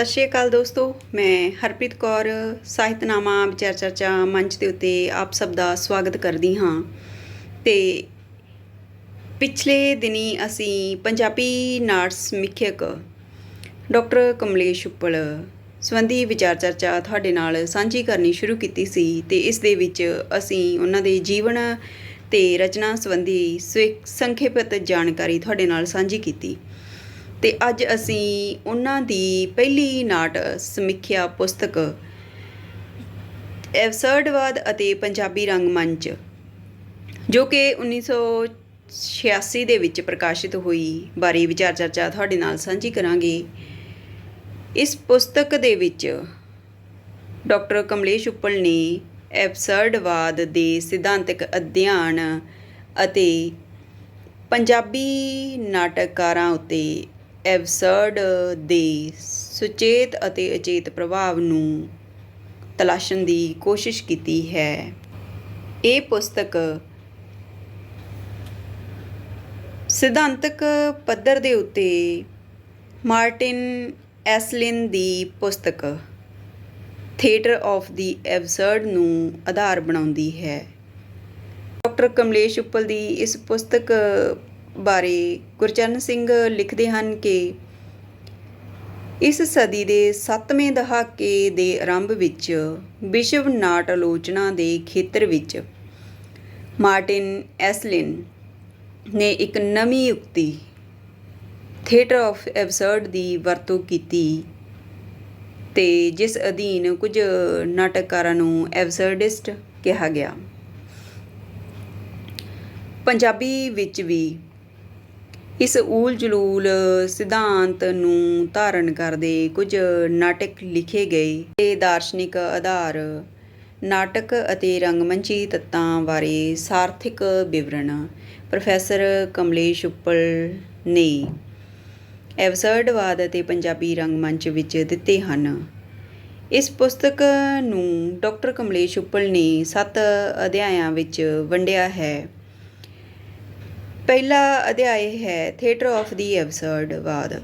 ਸਤਿ ਸ਼੍ਰੀ ਅਕਾਲ ਦੋਸਤੋ, ਮੈਂ ਹਰਪ੍ਰੀਤ ਕੌਰ, ਸਾਹਿਤਨਾਮਾ ਵਿਚਾਰ ਚਰਚਾ ਮੰਚ ਦੇ ਉੱਤੇ ਆਪ ਸਭ ਦਾ ਸਵਾਗਤ ਕਰਦੀ ਹਾਂ। ਤੇ ਪਿਛਲੇ ਦਿਨੀ ਅਸੀਂ ਪੰਜਾਬੀ ਨਾਟ ਸਮੀਖਿਅਕ ਡਾਕਟਰ ਕਮਲੇਸ਼ ਉੱਪਲ ਸੰਬੰਧੀ ਵਿਚਾਰ ਚਰਚਾ ਤੁਹਾਡੇ ਨਾਲ ਸਾਂਝੀ ਕਰਨੀ ਸ਼ੁਰੂ ਕੀਤੀ ਸੀ ਤੇ ਇਸ ਦੇ ਵਿੱਚ ਅਸੀਂ ਉਹਨਾਂ ਦੇ ਜੀਵਨ ਤੇ ਰਚਨਾ ਸੰਬੰਧੀ ਸਵਿ- ਸੰਖੇਪਿਤ ਜਾਣਕਾਰੀ ਤੁਹਾਡੇ ਨਾਲ ਸਾਂਝੀ ਕੀਤੀ। ਤੇ ਅੱਜ ਅਸੀਂ ਉਹਨਾਂ ਦੀ ਪਹਿਲੀ ਨਾਟ ਸਮੀਖਿਆ ਪੁਸਤਕ ਐਵਸਰਡਵਾਦ ਅਤੇ ਪੰਜਾਬੀ ਰੰਗਮੰਚ ਜੋ ਕਿ 1986 ਦੇ ਵਿੱਚ ਪ੍ਰਕਾਸ਼ਿਤ ਹੋਈ ਬਾਰੇ ਵਿਚਾਰ ਚਰਚਾ ਤੁਹਾਡੇ ਨਾਲ ਸਾਂਝੀ ਕਰਾਂਗੇ। ਇਸ ਪੁਸਤਕ ਦੇ ਵਿੱਚ ਡਾਕਟਰ ਕਮਲੇਸ਼ ਉੱਪਲ ਨੇ ਐਬਸਰਡਵਾਦ ਦੇ ਸਿਧਾਂਤਕ ਅਧਿਐਨ ਅਤੇ ਪੰਜਾਬੀ ਨਾਟਕਕਾਰਾਂ ਉੱਤੇ ਐਬਸਰਡ ਦੇ ਸੁਚੇਤ ਅਤੇ ਅਚੇਤ ਪ੍ਰਭਾਵ ਨੂੰ ਤਲਾਸ਼ਣ ਦੀ ਕੋਸ਼ਿਸ਼ ਕੀਤੀ ਹੈ। ਇਹ ਪੁਸਤਕ ਸਿਧਾਂਤਕ ਪੱਧਰ ਦੇ ਉੱਤੇ ਮਾਰਟਿਨ ਐਸਲਿਨ ਦੀ ਪੁਸਤਕ ਥੀਏਟਰ ਆਫ ਦੀ ਐਬਸਰਡ ਨੂੰ ਆਧਾਰ ਬਣਾਉਂਦੀ ਹੈ। ਡਾਕਟਰ ਕਮਲੇਸ਼ ਉੱਪਲ ਦੀ ਇਸ ਪੁਸਤਕ ਬਾਰੇ ਗੁਰਚਰਨ ਸਿੰਘ ਲਿਖਦੇ ਹਨ ਕਿ ਇਸ ਸਦੀ ਦੇ 7ਵੇਂ ਦਹਾਕੇ ਦੇ ਆਰੰਭ ਵਿੱਚ ਵਿਸ਼ਵ ਨਾਟ ਆਲੋਚਨਾ ਦੇ ਖੇਤਰ ਵਿੱਚ ਮਾਰਟਿਨ ਐਸਲਿਨ ਨੇ ਇੱਕ ਨਵੀਂ ਯੁਕਤੀ ਥੀਏਟਰ ਆਫ ਐਬਸਰਡ ਦੀ ਵਰਤੋਂ ਕੀਤੀ ਤੇ ਜਿਸ ਅਧੀਨ ਕੁਝ ਨਾਟਕਕਾਰਾਂ ਨੂੰ ਐਬਸਰਡਿਸਟ ਕਿਹਾ ਗਿਆ। ਪੰਜਾਬੀ ਵਿੱਚ ਵੀ ਇਸ ਊਲ ਜਲੂਲ ਸਿਧਾਂਤ ਨੂੰ ਧਾਰਨ ਕਰਦੇ ਕੁਝ ਨਾਟਕ ਲਿਖੇ ਗਏ ਤੇ ਦਾਰਸ਼ਨਿਕ ਆਧਾਰ, ਨਾਟਕ ਅਤੇ ਰੰਗਮੰਚੀ ਤੱਤਾਂ ਬਾਰੇ ਸਾਰਥਿਕ ਵਿਵਰਣ ਪ੍ਰੋਫੈਸਰ ਕਮਲੇਸ਼ ਉੱਪਲ ਨੇ ਐਵਸਰਡਵਾਦ ਅਤੇ ਪੰਜਾਬੀ ਰੰਗਮੰਚ ਵਿੱਚ ਦਿੱਤੇ ਹਨ। ਇਸ ਪੁਸਤਕ ਨੂੰ ਡਾਕਟਰ ਕਮਲੇਸ਼ ਉੱਪਲ ਨੇ 7 ਅਧਿਆਇਆਂ ਵਿੱਚ ਵੰਡਿਆ ਹੈ। ਪਹਿਲਾ ਅਧਿਆਇ ਹੈ ਥੀਏਟਰ ਆਫ ਦੀ ਐਬਸਰਡਵਾਦ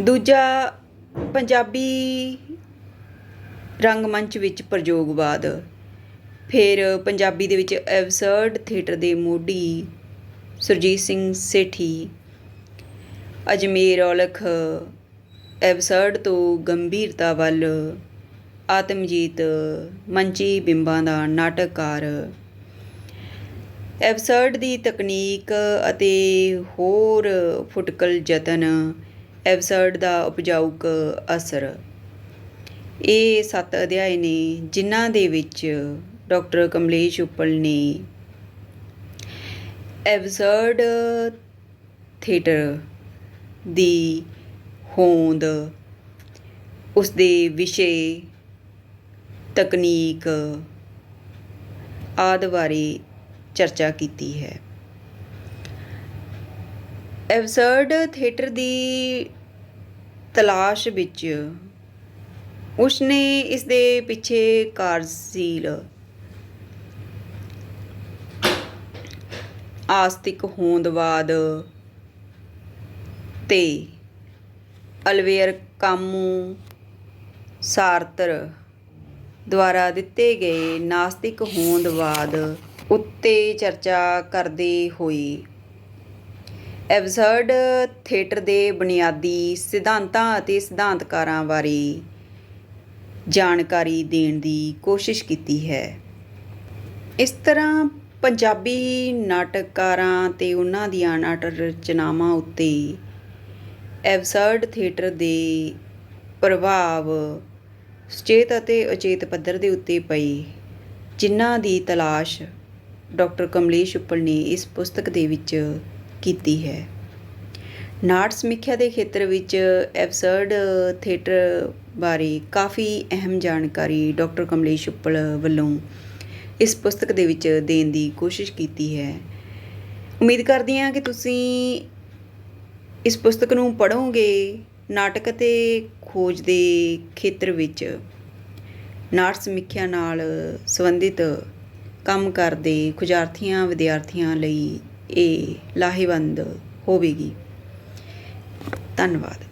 ਦੂਜਾ ਪੰਜਾਬੀ ਰੰਗਮੰਚ ਵਿੱਚ ਪ੍ਰਯੋਗਵਾਦ ਫਿਰ ਪੰਜਾਬੀ ਦੇ ਵਿੱਚ ਐਬਸਰਡ ਥੀਏਟਰ ਦੇ ਮੋਢੀ ਸੁਰਜੀਤ ਸਿੰਘ ਸੇਠੀ, ਅਜਮੇਰ ਔਲਖ ਐਬਸਰਡ ਤੋਂ ਗੰਭੀਰਤਾ ਵੱਲ, ਆਤਮਜੀਤ ਮੰਚੀ ਬਿੰਬਾਂ ਦਾ ਨਾਟਕਕਾਰ ਐਬਸਰਡ ਦੀ ਤਕਨੀਕ ਅਤੇ ਹੋਰ ਫੁਟਕਲ ਯਤਨ ਐਬਸਰਡ ਦਾ ਉਪਜਾਊਕ ਅਸਰ। ਇਹ ਸੱਤ ਅਧਿਆਏ ਨੇ, ਜਿਨ੍ਹਾਂ ਦੇ ਵਿੱਚ ਡਾਕਟਰ ਕਮਲੇਸ਼ ਉੱਪਲ ਨੇ ਐਬਸਰਡ ਥੀਏਟਰ ਦੀ ਹੋਂਦ, ਉਸ ਦੇ ਵਿਸ਼ੇ, ਤਕਨੀਕ ਆਦਿ ਬਾਰੇ ਚਰਚਾ ਕੀਤੀ ਹੈ। ਐਬਸਰਡ ਥੀਏਟਰ ਦੀ ਤਲਾਸ਼ ਵਿੱਚ ਉਸਨੇ ਇਸ ਦੇ ਪਿੱਛੇ ਕਾਰਜਸ਼ੀਲ, ਆਸਤਿਕ ਹੋਂਦਵਾਦ ਤੇ ਅਲਵੇਅਰ ਕਾਮੂ ਸਾਰਤਰ ਦੁਆਰਾ ਦਿੱਤੇ ਗਏ ਨਾਸਤਿਕ ਹੋਂਦਵਾਦ ਉੱਤੇ ਚਰਚਾ ਕਰਦੇ ਹੋਏ ਐਬਸਰਡ ਥੀਏਟਰ ਦੇ ਬੁਨਿਆਦੀ ਸਿਧਾਂਤਾਂ ਅਤੇ ਸਿਧਾਂਤਕਾਰਾਂ ਬਾਰੇ ਜਾਣਕਾਰੀ ਦੇਣ ਦੀ ਕੋਸ਼ਿਸ਼ ਕੀਤੀ ਹੈ। ਇਸ ਤਰ੍ਹਾਂ ਪੰਜਾਬੀ ਨਾਟਕਕਾਰਾਂ ਤੇ ਉਹਨਾਂ ਦੀਆਂ ਨਾਟਕ ਰਚਨਾਵਾਂ ਉੱਤੇ ਐਬਸਰਡ ਥੀਏਟਰ ਦੇ ਪ੍ਰਭਾਵ ਸੁਚੇਤ ਅਤੇ ਅਚੇਤ ਪੱਧਰ ਦੇ ਉੱਤੇ ਪਈ ਜਿਨ੍ਹਾਂ ਦੀ ਤਲਾਸ਼ ਡਾਕਟਰ ਕਮਲੇਸ਼ ਉੱਪਲ ਨੇ ਇਸ ਪੁਸਤਕ ਦੇ ਵਿੱਚ ਕੀਤੀ ਹੈ। ਨਾਟ ਸਮੀਖਿਆ ਦੇ ਖੇਤਰ ਵਿੱਚ ਐਬਸਰਡ ਥੀਏਟਰ ਬਾਰੇ ਕਾਫੀ ਅਹਿਮ ਜਾਣਕਾਰੀ ਡਾਕਟਰ ਕਮਲੇਸ਼ ਉੱਪਲ ਵੱਲੋਂ ਇਸ ਪੁਸਤਕ ਦੇ ਵਿੱਚ ਦੇਣ ਦੀ ਕੋਸ਼ਿਸ਼ ਕੀਤੀ ਹੈ। ਉਮੀਦ ਕਰਦੀ ਹਾਂ ਕਿ ਤੁਸੀਂ ਇਸ ਪੁਸਤਕ ਨੂੰ ਪੜ੍ਹੋਗੇ ਨਾਟਕ ਅਤੇ ਖੋਜ ਦੇ ਖੇਤਰ ਵਿੱਚ। ਨਾਟ ਸਮੀਖਿਆ ਨਾਲ ਸੰਬੰਧਿਤ ਕੰਮ ਕਰਦੇ ਖੁਜਾਰਥੀਆਂ ਵਿਦਿਆਰਥੀਆਂ ਲਈ ਇਹ ਲਾਹੇਵੰਦ ਹੋਵੇਗੀ। ਧੰਨਵਾਦ।